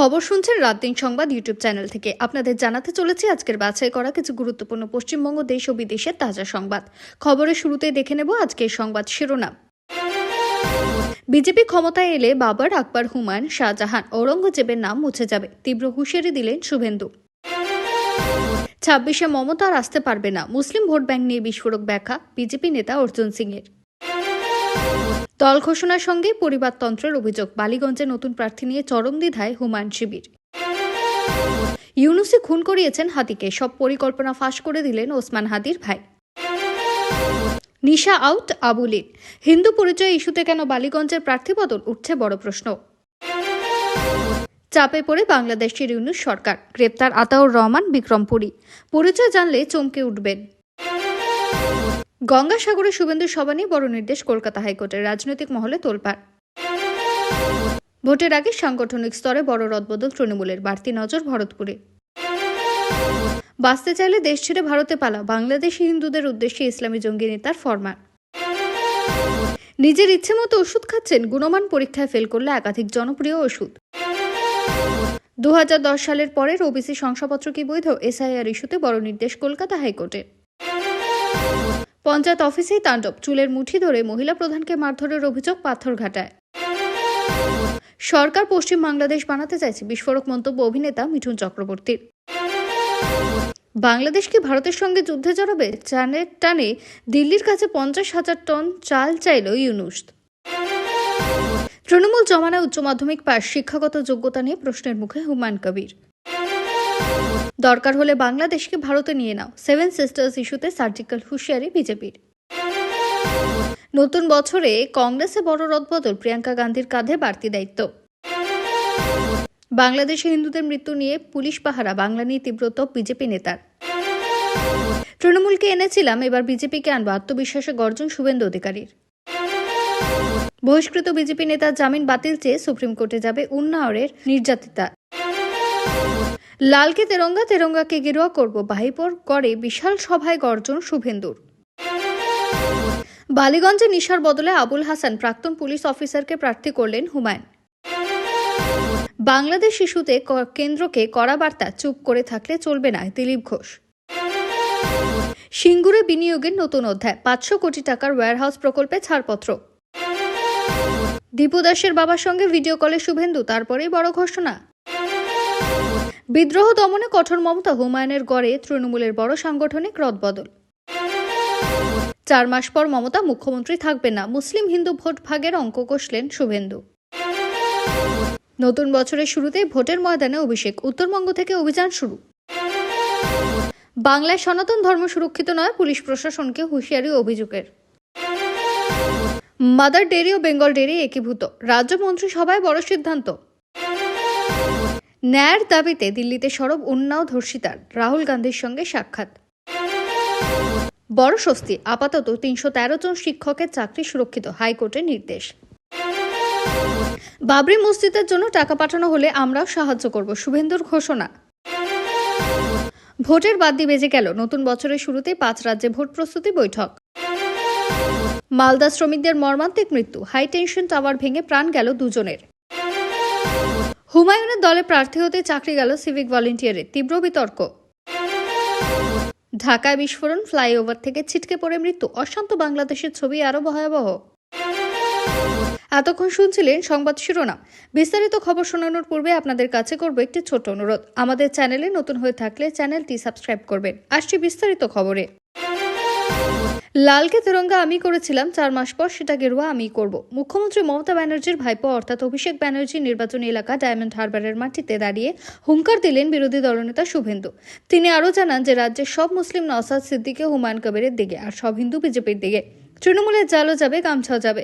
খবর শুনছেন রাত দিন সংবাদ ইউটিউব চ্যানেল থেকে। আপনাদের জানাতে চলেছি আজকের বাছাই করা কিছু গুরুত্বপূর্ণ পশ্চিমবঙ্গ, দেশ ও বিদেশের তাজা সংবাদ। খবরের শুরুতেই দেখে নেব আজকের সংবাদ শিরোনাম। বিজেপি ক্ষমতায় এলে বাবার আকবর হুমায়ুন শাহজাহান ঔরঙ্গজেবের নাম মুছে যাবে। তীব্র হুঁশিয়ারি দিলেন শুভেন্দু। ছাব্বিশে মমতা আর আসতে পারবে না। মুসলিম ভোট ব্যাংক নিয়ে বিস্ফোরক ব্যাখ্যা বিজেপি নেতা অর্জুন সিং এর দল ঘোষণার সঙ্গে পরিবারতন্ত্রের অভিযোগ। বালিগঞ্জে নতুন প্রার্থী নিয়ে চরম দ্বিধায় হুমায়ুন শিবির। ইউনুসে খুন করিয়েছেন হাতিকে। সব পরিকল্পনা ফাঁস করে দিলেন ওসমান হাদির ভাই। নিশা আউট আবুলিন হিন্দু পরিচয় ইস্যুতে কেন বালিগঞ্জের প্রার্থী বদল? উঠছে বড় প্রশ্ন। চাপে পড়ে বাংলাদেশের ইউনুস সরকার। গ্রেপ্তার আতাউর রহমান বিক্রমপুরী। পরিচয় জানলে চমকে উঠবেন। গঙ্গাসাগরে শুভেন্দু সভা নিয়ে বড় নির্দেশ কলকাতা হাইকোর্টের রাজনৈতিক মহলে তোলপাড়। ভোটের আগে সাংগঠনিক স্তরে বড় রদবদল তৃণমূলের। বাড়তি নজর ভরতপুরে। বাঁচতে চাইলে দেশ ছেড়ে ভারতে পালা। বাংলাদেশি হিন্দুদের উদ্দেশ্যে ইসলামী জঙ্গি নেতার ফরমান নিজের ইচ্ছে মতো ওষুধ খাচ্ছেন, গুণমান পরীক্ষায় ফেল করলে একাধিক জনপ্রিয় ওষুধ। দু হাজার দশ সালের পরের ওবিসি শংসাপত্র কি বৈধ? এসআইআর ইস্যুতে বড় নির্দেশ কলকাতা হাইকোর্টের। পঞ্চায়েত অফিসেই তাণ্ডব, চুলের মুঠি ধরে মহিলা প্রধানকে মারধরের অভিযোগ পাথরঘাটায় সরকার পশ্চিম বাংলাদেশ বানাতে চাইছে বিস্ফোরক মন্তব্য অভিনেতা মিঠুন চক্রবর্তীর। বাংলাদেশ কি ভারতের সঙ্গে যুদ্ধে জড়াবে? চানের টানে দিল্লির কাছে পঞ্চাশ হাজার টন চাল চাইল ইউনুস। তৃণমূল জমানায় উচ্চ মাধ্যমিক পাশ, শিক্ষাগত যোগ্যতা নিয়ে প্রশ্নের মুখে হুমায়ুন কবির। দরকার হলে বাংলাদেশকে ভারতে নিয়ে নাও। সেভেন সিস্টার্স ইস্যুতে সার্জিক্যাল হুঁশিয়ারি বিজেপির। নতুন বছরে কংগ্রেসে বড় রদবদল, প্রিয়াঙ্কা গান্ধীর কাঁধে বাড়তি দায়িত্ব। বাংলাদেশে হিন্দুদের মৃত্যু নিয়ে পুলিশ পাহারা, বাংলা নিয়ে তীব্রত বিজেপি নেতার। তৃণমূলকে এনেছিলাম, এবার বিজেপিকে আনব, আত্মবিশ্বাসে গর্জন শুভেন্দু অধিকারীর। বহিষ্কৃত বিজেপি নেতার জামিন বাতিল চেয়ে সুপ্রিম কোর্টে যাবে উন্নাওরের নির্যাতিতা। লালকে তেরঙ্গা, তেরঙ্গাকে গেরুয়া করব, বাহিপর করে বিশাল সভায় গর্জন শুভেন্দুর। বালিগঞ্জে নিশার বদলে আবুল হাসান প্রাক্তন পুলিশ অফিসারকে প্রার্থী করলেন হুমায়ুন। বাংলাদেশ শিশুতে কেন্দ্রকে কড়া বার্তা, চুপ করে থাকলে চলবে না, দিলীপ ঘোষ। সিঙ্গুরে বিনিয়োগের নতুন অধ্যায়, পাঁচশো কোটি টাকার ওয়্যারহাউস প্রকল্পে ছাড়পত্র। দীপু দাসের বাবার সঙ্গে ভিডিও কলে শুভেন্দু, তারপরেই বড় ঘোষণা। বিদ্রোহ দমনে কঠোর মমতা হুমায়ুনের গড়ে তৃণমূলের বড় সাংগঠনিক রদবদল। চার মাস পর মমতা মুখ্যমন্ত্রী থাকবেন না। মুসলিম হিন্দু ভোট ভাগের অঙ্ক কষলেন শুভেন্দু। নতুন বছরের শুরুতেই ভোটের ময়দানে অভিষেক। উত্তরবঙ্গ থেকে অভিযান শুরু। বাংলায় সনাতন ধর্ম সুরক্ষিত নয়, পুলিশ প্রশাসনকে হুঁশিয়ারি অভিযোগের। মাদার ডেরি ও বেঙ্গল ডেরি একীভূত। রাজ্য মন্ত্রিসভায় বড় সিদ্ধান্ত। ন্যায়ের দাবিতে দিল্লিতে সরব উন্নাও ধর্ষিতার, রাহুল গান্ধীর সঙ্গে সাক্ষাৎ। বড় স্বস্তি, আপাতত তিনশো তেরো জন শিক্ষকের চাকরি সুরক্ষিত, হাইকোর্টের নির্দেশ। বাবরি মসজিদের জন্য টাকা পাঠানো হলে আমরাও সাহায্য করব, শুভেন্দুর ঘোষণা। ভোটের বাদ বাদ্যি বেজে গেল, নতুন বছরের শুরুতে পাঁচ রাজ্যে ভোট প্রস্তুতি বৈঠক। মালদা শ্রমিকদের মর্মান্তিক মৃত্যু, হাই টেনশন টাওয়ার ভেঙে প্রাণ গেল দুজনের। হুমায়ুনের দলে প্রার্থী হতে চাকরি গেল সিভিক ভলেন্টিয়ারের তীব্র বিতর্ক। ঢাকায় বিস্ফোরণ, ফ্লাইওভার থেকে ছিটকে পড়ে মৃত্যু, অশান্ত বাংলাদেশের ছবি আরও ভয়াবহ। এতক্ষণ শুনছিলেন সংবাদ শিরোনাম। বিস্তারিত খবর শোনানোর পূর্বে আপনাদের কাছে করব একটি ছোট অনুরোধ। আমাদের চ্যানেলে নতুন হয়ে থাকলে চ্যানেলটি সাবস্ক্রাইব করবেন। আসছি বিস্তারিত খবরে। লালকে তেরঙ্গা আমি করেছিলাম, চার মাস পর সেটা গেরুয়া আমি করব। মুখ্যমন্ত্রী মমতা ব্যানার্জির ভাইপো, অর্থাৎ অভিষেক ব্যানার্জির নির্বাচনী এলাকা ডায়মন্ড হারবারের মাটিতে দাঁড়িয়ে হুঙ্কার দিলেন বিরোধী দলনেতা শুভেন্দু। তিনি আরও জানান যে, রাজ্যের সব মুসলিম নওসাদ সিদ্দিকে হুমায়ুন কবিরের দিকে আর সব হিন্দু বিজেপির দিকে। তৃণমূলের জালও যাবে, গামছাও যাবে।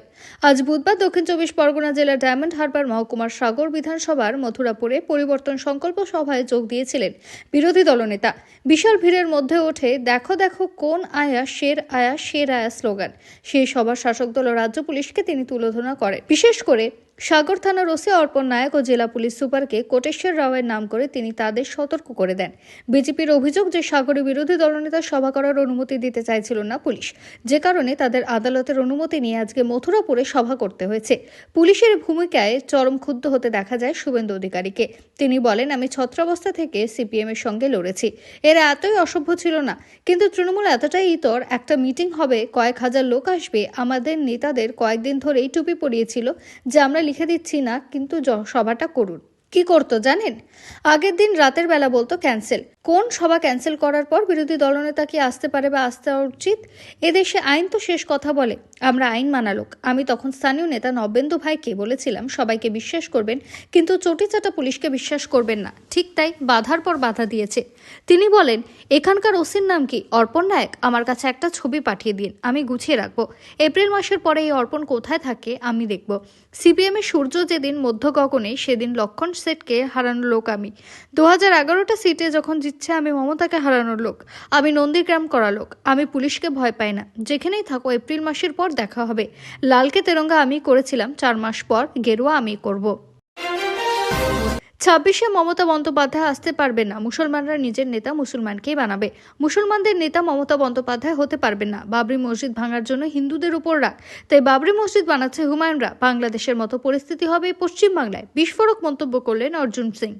আজ বুধবার দক্ষিণ চব্বিশ পরগনা জেলার ডায়মন্ড হারবার মহকুমার সাগর বিধানসভার মথুরাপুরে পরিবর্তন সংকল্প সভায় যোগ দিয়েছিলেন বিরোধী দলনেতা। বিশাল ভিড়ের মধ্যে ওঠে, দেখো দেখো, কোন আয়া শের আয়া শের আয়া স্লোগান। সেই সভার শাসক দল রাজ্য পুলিশকে তিনি তুলোধনা করেন। বিশেষ করে সাগর থানার ওসি অর্পণ নায়ক ও জেলা পুলিশ সুপারকে কোটেশ্বর রাওয়ের নাম করে তিনি তাদের সতর্ক করে দেন। বিজেপির অভিযোগ যে সাগরে বিরোধী দলনেতা সভা করার অনুমতি দিতে চাইছিল না পুলিশ। যে কারণে তাদের আদালতের অনুমতি নিয়ে আজকে মথুরাপুরে সভা করতে হয়েছে। পুলিশের ভূমিকায় চরম ক্ষুব্ধ হতে দেখা যায় শুভেন্দু অধিকারীকে। তিনি বলেন, আমি ছত্রাবস্থা থেকে সিপিএম এর সঙ্গে লড়েছি। এরা এতই অসভ্য ছিল না। কিন্তু তৃণমূল এতটাই ইতর, একটা মিটিং হবে, কয়েক হাজার লোক আসবে। আমাদের নেতাদের কয়েকদিন ধরেই টুপি পরিয়েছিল, যে আমরা লিখে দিচ্ছি না কিন্তু সভাটা করুন। কি করতো জানেন? আগের দিন রাতের বেলা বলতো ক্যান্সেল। কোন সভা ক্যান্সেল করার পর বিরোধী দলনেতা কি আসতে পারে বা আসতে উচিত? এদেশে আইন তো শেষ কথা বলে, আমরা আইন মানালোক আমি তখন স্থানীয় নেতা নবেন্দু ভাইকে বলেছিলাম, সবাইকে বিশ্বাস করবেন, কিন্তু চটিচাটা পুলিশকে বিশ্বাস করবেন না। ঠিক তাই বাধার পর বাধা দিয়েছে। তিনি বলেন, এখানকার ওসির নাম কি? অর্পণ নায়ক? আমার কাছে একটা ছবি পাঠিয়ে দিন, আমি গুছিয়ে রাখব। এপ্রিল মাসের পরে এই অর্পণ কোথায় থাকে আমি দেখব। সিপিএমের সূর্য যেদিন মধ্য গগনে সেদিন লক্ষণ সেটকে হারানোর লোক আমি। দু হাজার এগারোটা সিটে যখন জিতছে, আমি মমতাকে হারানোর লোক, আমি নন্দীগ্রাম করা লোক, আমি পুলিশকে ভয় পাই না। যেখানেই থাকো, এপ্রিল মাসের পর দেখা হবে। লালকে তেরঙ্গা আমি করেছিলাম, চার মাস পর, গেরুয়া আমি করব। ছাব্বিশে মমতা বন্দ্যোপাধ্যায় আসতে পারবে না। মুসলমানরা নিজের নেতা মুসলমানকেই বানাবে। মুসলমানদের নেতা মমতা বন্দ্যোপাধ্যায় হতে পারবে না। বাবরি মসজিদ ভাঙার জন্য হিন্দুদের উপর রাগ। তাই বাবরি মসজিদ বানাচ্ছে হুমায়ুনরা। বাংলাদেশের মতো পরিস্থিতি হবে পশ্চিমবাংলায়। বিস্ফোরক মন্তব্য করলেন অর্জুন সিং।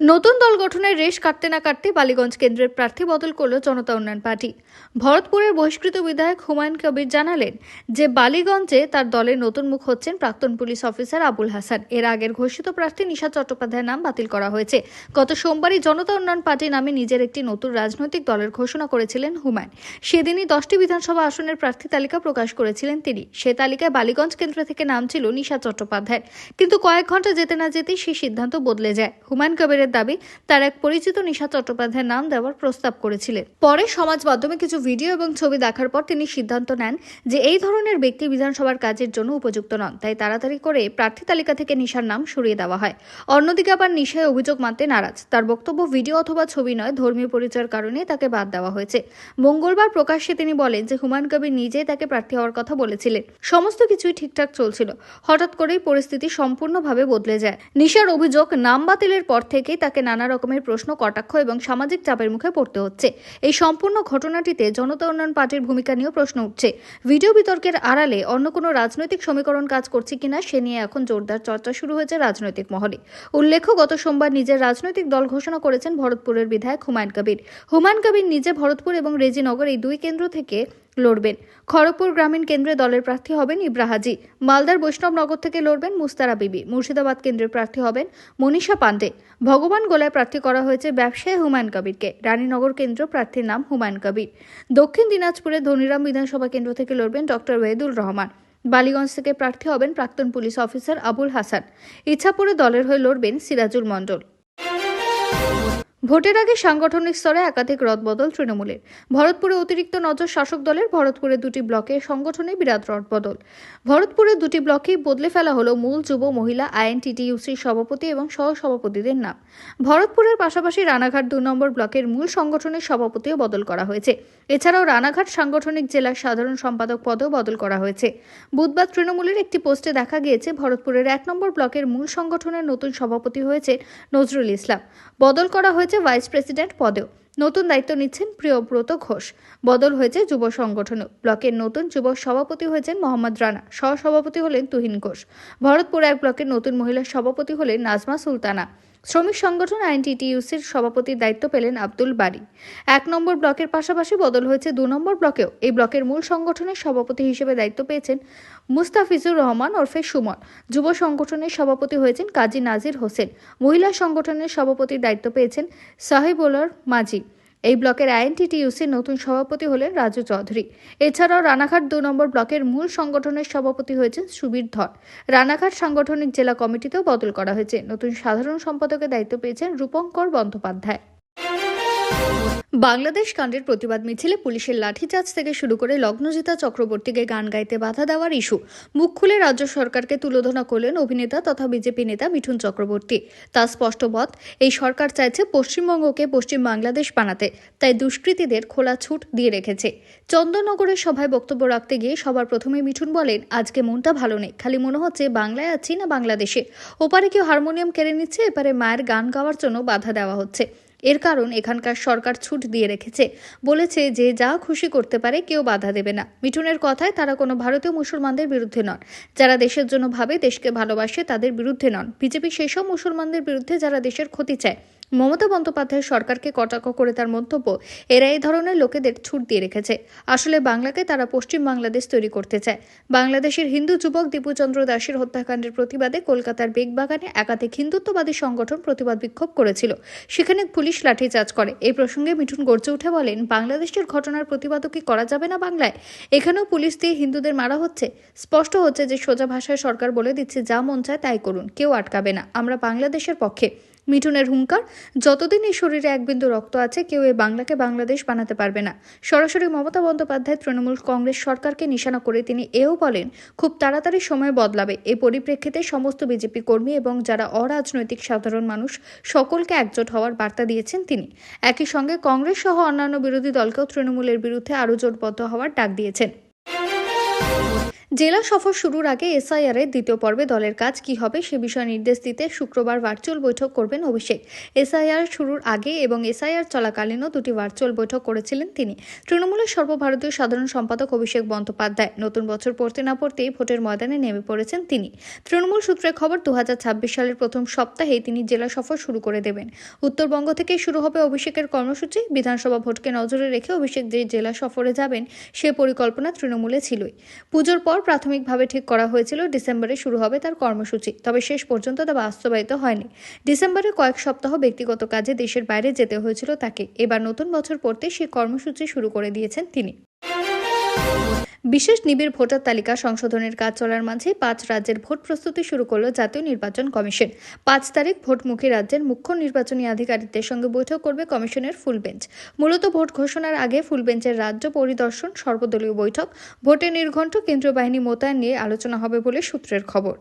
নতুন দল গঠনের রেশ কাটতে না কাটতে বালিগঞ্জ কেন্দ্রের প্রার্থী বদল করল জনতা উন্নয়ন পার্টি। ভরতপুরের বহিষ্কৃত বিধায়ক হুমায়ুন কবির জানালেন যে, বালিগঞ্জে তার দলের নতুন মুখ হচ্ছেন প্রাক্তন পুলিশ অফিসার আবুল হাসান। এর আগের ঘোষিত প্রার্থী নিশা চট্টোপাধ্যায়ের নাম বাতিল করা হয়েছে। গত সোমবারই জনতা উন্নয়ন পার্টি নামে নিজের একটি নতুন রাজনৈতিক দলের ঘোষণা করেছিলেন হুমায়ুন। সেদিনই দশটি বিধানসভা আসনের প্রার্থী তালিকা প্রকাশ করেছিলেন তিনি। সে তালিকায় বালিগঞ্জ কেন্দ্র থেকে নাম ছিল নিশা চট্টোপাধ্যায় কিন্তু কয়েক ঘণ্টা যেতে না যেতেই সেই সিদ্ধান্ত বদলে যায়। হুমায়ুন কবিরের দাবি, তার এক পরিচিত নিশা চট্টোপাধ্যায়ের নাম দেওয়ার প্রস্তাব করেছিলেন। পরে সমাজ মাধ্যমে কিছু ভিডিও এবং ছবি দেখার পর তিনি সিদ্ধান্ত নেন যে এই ধরনের ব্যক্তি বিধানসভার কাজের জন্য উপযুক্ত নন। তাই তাড়াতাড়ি করে প্রার্থী তালিকা থেকে নিশার নাম সরিয়ে দেওয়া হয়। অন্যদিকে আবার নিশায় অভিযোগ মানতে নারাজ। তার বক্তব্য, ভিডিও অথবা ছবি নয়, ধর্মীয় পরিচয়ের কারণে তাকে বাদ দেওয়া হয়েছে। মঙ্গলবার প্রকাশ্যে তিনি বলেন যে হুমায়ুন কবির নিজেই তাকে প্রার্থী হওয়ার কথা বলেছিলেন। সমস্ত কিছুই ঠিকঠাক চলছিল। হঠাৎ করেই পরিস্থিতি সম্পূর্ণভাবে বদলে যায়। নিশার অভিযোগ, নাম বাতিলের পর থেকেই তাকে নানা রকমের প্রশ্ন, কটাক্ষ এবং সামাজিক চাপের মুখে পড়তে হচ্ছে। এই সম্পূর্ণ ঘটনাটিতে জনতা উন্নয়ন পার্টির ভূমিকা নিয়েও প্রশ্ন উঠছে। ভিডিও বিতর্কের আড়ালে অন্য কোনো রাজনৈতিক সমীকরণ কাজ করছে কিনা সে নিয়ে এখন জোরদার চর্চা শুরু হয়েছে রাজনৈতিক মহলে। উল্লেখ্য, গত সোমবার নিজের রাজনৈতিক দল ঘোষণা করেছেন ভরতপুরের বিধায়ক হুমায়ুন কবির। হুমায়ুন কবির নিজে ভরতপুর এবং রেজিনগর এই দুই কেন্দ্র থেকে লড়বেন। খড়গপুর গ্রামীণ কেন্দ্রে দলের প্রার্থী হবেন ইব্রাহাজি মালদার বৈষ্ণবনগর থেকে লড়বেন মুস্তারা বিবি। মুর্শিদাবাদ কেন্দ্রের প্রার্থী হবেন মনীষা পান্ডে। ভগবান গোলায় প্রার্থী করা হয়েছে ব্যবসায়ী হুমায়ুন কবিরকে। রানীনগর কেন্দ্র প্রার্থীর নাম হুমায়ুন কবির। দক্ষিণ দিনাজপুরে ধনিরাম বিধানসভা কেন্দ্র থেকে লড়বেন ডক্টর ওয়েদুল রহমান। বালিগঞ্জ থেকে প্রার্থী হবেন প্রাক্তন পুলিশ অফিসার আবুল হাসান। ইচ্ছাপুরে দলের হয়ে লড়বেন সিরাজুল মণ্ডল। ভোটের আগে সাংগঠনিক স্তরে একাধিক রদবদল তৃণমূলের। ভরতপুরে অতিরিক্ত নজর শাসক দলের, ভরতপুরে দুটি ব্লকে সংগঠনে বিরাট রদবদল। ভরতপুরে দুটি ব্লকেই বদলে ফেলা হলো মূল যুব মহিলা আইএনটিটিইউসির সভাপতি এবং সহসভাপতিদের নাম। ভরতপুরের পাশাপাশি রানাঘাট দু নম্বর ব্লকের মূল সংগঠনের সভাপতিও বদল করা হয়েছে। এছাড়াও রানাঘাট সাংগঠনিক জেলার সাধারণ সম্পাদক পদেও বদল করা হয়েছে। বুধবার তৃণমূলের একটি পোস্টে দেখা গিয়েছে, ভরতপুরের এক নম্বর ব্লকের মূল সংগঠনের নতুন সভাপতি হয়েছে নজরুল ইসলাম। বদল করা হয়েছে ভাইস প্রেসিডেন্ট পদেও। নতুন দায়িত্ব নিচ্ছেন প্রিয়ব্রত ঘোষ। বদল হয়েছে যুব সংগঠনও। ব্লকের নতুন যুব সভাপতি হয়েছেন মোহাম্মদ রানা। সহসভাপতি হলেন তুহিন ঘোষ। ভরতপুর এক ব্লকের নতুন মহিলা সভাপতি হলেন নাজমা সুলতানা। শ্রমিক সংগঠন আইনটিটিইউসির সভাপতির দায়িত্ব পেলেন আব্দুল বাড়ি এক নম্বর ব্লকের পাশাপাশি বদল হয়েছে দু নম্বর ব্লকেও। এই ব্লকের মূল সংগঠনের সভাপতি হিসেবে দায়িত্ব পেয়েছেন মুস্তাফিজুর রহমান ওরফে সুমন। যুব সংগঠনের সভাপতি হয়েছেন কাজী নাজির হোসেন। মহিলা সংগঠনের সভাপতির দায়িত্ব পেয়েছেন সাহেবুলার মাঝি। এই ব্লকের আইএনটিটিইউসির নতুন সভাপতি হলেন রাজু চৌধুরী। এছাড়াও রানাঘাট দু নম্বর ব্লকের মূল সংগঠনের সভাপতি হয়েছেন সুবীর ধর। রানাঘাট সাংগঠনিক জেলা কমিটিতেও বদল করা হয়েছে। নতুন সাধারণ সম্পাদকের দায়িত্ব পেয়েছেন রূপঙ্কর বন্দ্যোপাধ্যায়। বাংলাদেশ কাণ্ডের প্রতিবাদ মিছিলে পুলিশের লাঠিচার্জ থেকে শুরু করে লগ্নজিতা চক্রবর্তীকে গান গাইতে বাধা দেওয়ার ইস্যু। মুখ খুলে রাজ্য সরকারকে তুলোধনা করলেন অভিনেতা তথা বিজেপি নেতা মিঠুন চক্রবর্তী। তার স্পষ্ট মত, এই সরকার চাইছে পশ্চিমবঙ্গকে পশ্চিম বাংলাদেশ বানাতে, তাই দুষ্কৃতীদের খোলা ছুট দিয়ে রেখেছে। চন্দননগরের সভায় বক্তব্য রাখতে গিয়ে সবার প্রথমে মিঠুন বলেন, আজকে মনটা ভালো নেই। খালি মনে হচ্ছে বাংলায় আছি না বাংলাদেশে। ওপারে কেউ হারমোনিয়াম কেড়ে নিচ্ছে, এপারে মায়ের গান গাওয়ার জন্য বাধা দেওয়া হচ্ছে। এর কারণ এখানকার সরকার ছুট দিয়ে রেখেছে। বলেছে যে যা খুশি করতে পারে কেউ বাধা দেবে না। মিঠুনের কথায় তারা কোনো ভারতীয় মুসলমানদের বিরুদ্ধে নন। যারা দেশের জন্য ভাবে, দেশকে ভালোবাসে, তাদের বিরুদ্ধে নন। বিজেপি সেসব মুসলমানদের বিরুদ্ধে যারা দেশের ক্ষতি চায়। মমতা বন্দ্যোপাধ্যায় সরকারকে কটাক্ষ করে তার মন্তব্য, এরা এই ধরনের লোকেদের ছুট দিয়ে রেখেছে। আসলে বাংলাকে তারা পশ্চিম বাংলাদেশ তৈরি করতে চায়। বাংলাদেশের হিন্দু যুবক দীপুচন্দ্র দাসের হত্যাকাণ্ডের প্রতিবাদে কলকাতার বেগবাগানে একাধিক হিন্দুত্ববাদী সংগঠন প্রতিবাদ বিক্ষোভ করেছিল। সেখানে পুলিশ লাঠিচার্জ করে। এই প্রসঙ্গে মিঠুন গর্জে উঠে বলেন, বাংলাদেশের ঘটনার প্রতিবাদও কি করা যাবে না বাংলায়? এখানেও পুলিশ দিয়ে হিন্দুদের মারা হচ্ছে। স্পষ্ট হচ্ছে যে সোজা ভাষায় সরকার বলে দিচ্ছে, যা মন চায় তাই করুন। কেউ আটকাবে না। আমরা বাংলাদেশের পক্ষে। মিঠুনের হুঙ্কার, যতদিন এই শরীরে এক বিন্দু রক্ত আছে, কেউ এই বাংলাকে বাংলাদেশ বানাতে পারবে না। সরাসরি মমতা বন্দ্যোপাধ্যায় তৃণমূল কংগ্রেস সরকারকে নিশানা করে তিনি এও বলেন, খুব তাড়াতাড়ি সময় বদলাবে। এই পরিপ্রেক্ষিতে সমস্ত বিজেপি কর্মী এবং যারা অরাজনৈতিক সাধারণ মানুষ, সকলকে একজোট হওয়ার বার্তা দিয়েছেন তিনি। একই সঙ্গে কংগ্রেস সহ অন্যান্য বিরোধী দলকেও তৃণমূলের বিরুদ্ধে আরও জোটবদ্ধ হওয়ার ডাক দিয়েছেন। জেলা সফর শুরুর আগে এসআইআর এর দ্বিতীয় পর্বে দলের কাজ কি হবে সে বিষয়ে নির্দেশ দিতে শুক্রবার ভার্চুয়াল বৈঠক করবেন অভিষেক। এসআইআর শুরুর আগে এবং এসআইআর চলাকালীনও দুটি ভার্চুয়াল বৈঠক করেছিলেন তিনি। তৃণমূলের সর্বভারতীয় সাধারণ সম্পাদক অভিষেক বন্দ্যোপাধ্যায়। নতুন বছর পড়তে না পড়তেই ভোটের ময়দানে নেমে পড়েছেন তিনি। তৃণমূল সূত্রে খবর দু হাজার ছাব্বিশ সালের প্রথম সপ্তাহেই তিনি জেলা সফর শুরু করে দেবেন। উত্তরবঙ্গ থেকে শুরু হবে অভিষেকের কর্মসূচি। বিধানসভা ভোটকে নজরে রেখে অভিষেক যে জেলা সফরে যাবেন, সে পরিকল্পনা তৃণমূলে ছিলই। পুজোর পর প্রাথমিকভাবে ঠিক করা হয়েছিল ডিসেম্বরে শুরু হবে তার কর্মসূচি, তবে শেষ পর্যন্ত তা বাস্তবায়িত হয়নি। ডিসেম্বরে কয়েক সপ্তাহ ব্যক্তিগত কাজে দেশের বাইরে যেতে হয়েছিল তাকে। এবার নতুন বছর পড়তে সে কর্মসূচি শুরু করে দিয়েছেন তিনি। বিশেষ নিবিড় ভোটার তালিকা সংশোধনের কাজ চলার মাঝে পাঁচ রাজ্যের ভোট প্রস্তুতি শুরু করল জাতীয় নির্বাচন কমিশন। পাঁচ তারিখ ভোটমুখী রাজ্যের মুখ্য নির্বাচনী আধিকারিকদের সঙ্গে বৈঠক করবে কমিশনের ফুল বেঞ্চ। মূলত ভোট ঘোষণার আগে ফুল বেঞ্চের রাজ্য পরিদর্শন, সর্বদলীয় বৈঠক, ভোটে নির্ঘণ্ট কেন্দ্রীয় বাহিনী মোতায়েন নিয়ে আলোচনা হবে বলে সূত্রের খবর।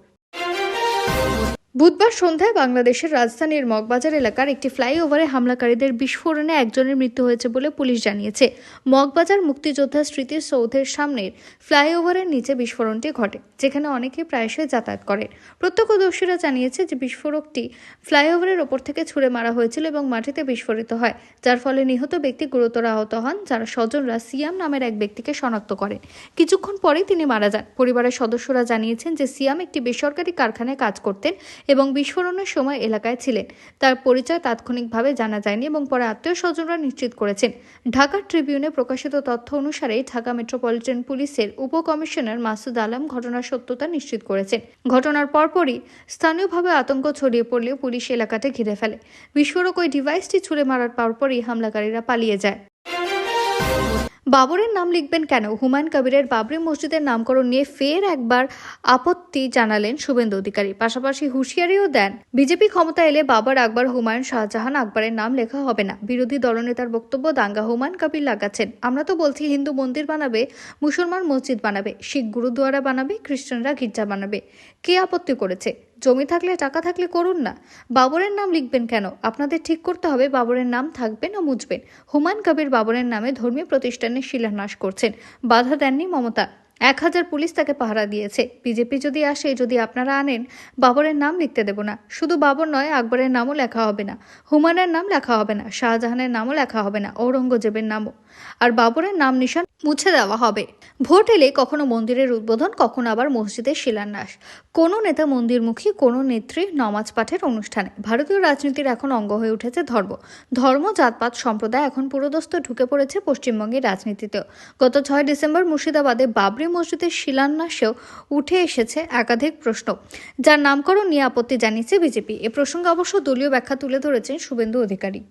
বুধবার সন্ধ্যায় বাংলাদেশের রাজধানীর মগবাজার এলাকার একটি ফ্লাইওভারে হামলাকারীদের বিস্ফোরণে একজনের মৃত্যু হয়েছে বলে পুলিশ জানিয়েছে। মগবাজার মুক্তিযোদ্ধা স্মৃতি সৌধের সামনের ফ্লাইওভারের নিচে বিস্ফোরণটি ঘটে, যেখানে অনেকে প্রায়শই যাতায়াত করে। প্রত্যক্ষদর্শীরা জানিয়েছে যে বিস্ফোরকটি ফ্লাইওভারের ওপর থেকে ছুড়ে মারা হয়েছিল এবং মাটিতে বিস্ফোরিত হয়, যার ফলে নিহত ব্যক্তি গুরুতর আহত হন, যারা স্বজনরা সিয়াম নামের এক ব্যক্তিকে শনাক্ত করেন কিছুক্ষণ পরেই তিনি মারা যান। পরিবারের সদস্যরা জানিয়েছেন যে সিয়াম একটি বেসরকারি কারখানায় কাজ করতেন এবং বিস্ফোরণের সময় এলাকায় ছিলেন। তার পরিচয় তাৎক্ষণিকভাবে জানা যায়নি এবং পরে আত্মীয় স্বজনরা নিশ্চিত করেছেন। ঢাকা ট্রিবিউনে প্রকাশিত তথ্য অনুসারে ঢাকা মেট্রোপলিটন পুলিশের উপকমিশনার মাসুদ আলম ঘটনার সত্যতা নিশ্চিত করেছেন। ঘটনার পরপরই স্থানীয়ভাবে আতঙ্ক ছড়িয়ে পড়লেও পুলিশ এলাকাটি ঘিরে ফেলে। বিস্ফোরক ওই ডিভাইসটি ছুড়ে মারার পরপরই হামলাকারীরা পালিয়ে যায়। বাবরের নাম লিখবেন কেন? হুমায়ুন কবিরের বাবরি মসজিদের নামকরণ নিয়ে ফের একবার আপত্তি জানালেন শুভেন্দু অধিকারী। পাশাপাশি হুঁশিয়ারিও দেন, বিজেপি ক্ষমতা এলে বাবর আকবর, হুমায়ুন শাহজাহান আকবরের নাম লেখা হবে না। বিরোধী দলনেতার বক্তব্য দাঙ্গা। হুমায়ুন কবির লাগাচ্ছেন, আমরা তো বলছি হিন্দু মন্দির বানাবে, মুসলমান মসজিদ বানাবে, শিখ গুরুদুয়ারা বানাবে, খ্রিস্টানরা গির্জা বানাবে। কে আপত্তি করেছে? জমি থাকলে, টাকা থাকলে করুন না। বাবরের নাম লিখবেন কেন? আপনাদের ঠিক করতে হবে, বাবরের নাম থাকবে না মুছবেন। হুমায়ুন কবির বাবরের নামে ধর্মীয় প্রতিষ্ঠানের শিলান্যাস করছেন। বাধা দেননি মমতা। এক হাজার পুলিশ তাকে পাহারা দিয়েছে। বিজেপি যদি আসে, যদি আপনারা আনেন, বাবরের নাম লিখতে দেব না। শুধু বাবর নয়, আকবরের নামও লেখা হবে না। হুমায়ুনের নাম লেখা হবে না। শাহজাহানের নামও লেখা হবে না। ঔরঙ্গজেবের নামও। আর বাবরের নাম নিশান মুছে দেওয়া হবে। ভোট এলে কখনো মন্দিরের উদ্বোধন, কখনো আবার মসজিদের শিলান্যাস। কোনো নেতা মন্দিরমুখী, কোনো নেত্রী নমাজ পাঠের অনুষ্ঠানে। ভারতীয় রাজনীতির এখন অঙ্গ হয়ে উঠেছে ধর্ম। ধর্ম, জাতপাত, সম্প্রদায় এখন পুরোদস্ত ঢুকে পড়েছে পশ্চিমবঙ্গের রাজনীতিতেও। গত ছয় ডিসেম্বর মুর্শিদাবাদে বাবরি মসজিদের শিলান্যাসেও উঠে এসেছে একাধিক প্রশ্ন। যার নামকরণ নিয়ে আপত্তি জানিয়েছে বিজেপি। এ প্রসঙ্গে অবশ্য দলীয় ব্যাখ্যা তুলে ধরেছেন শুভেন্দু অধিকারী।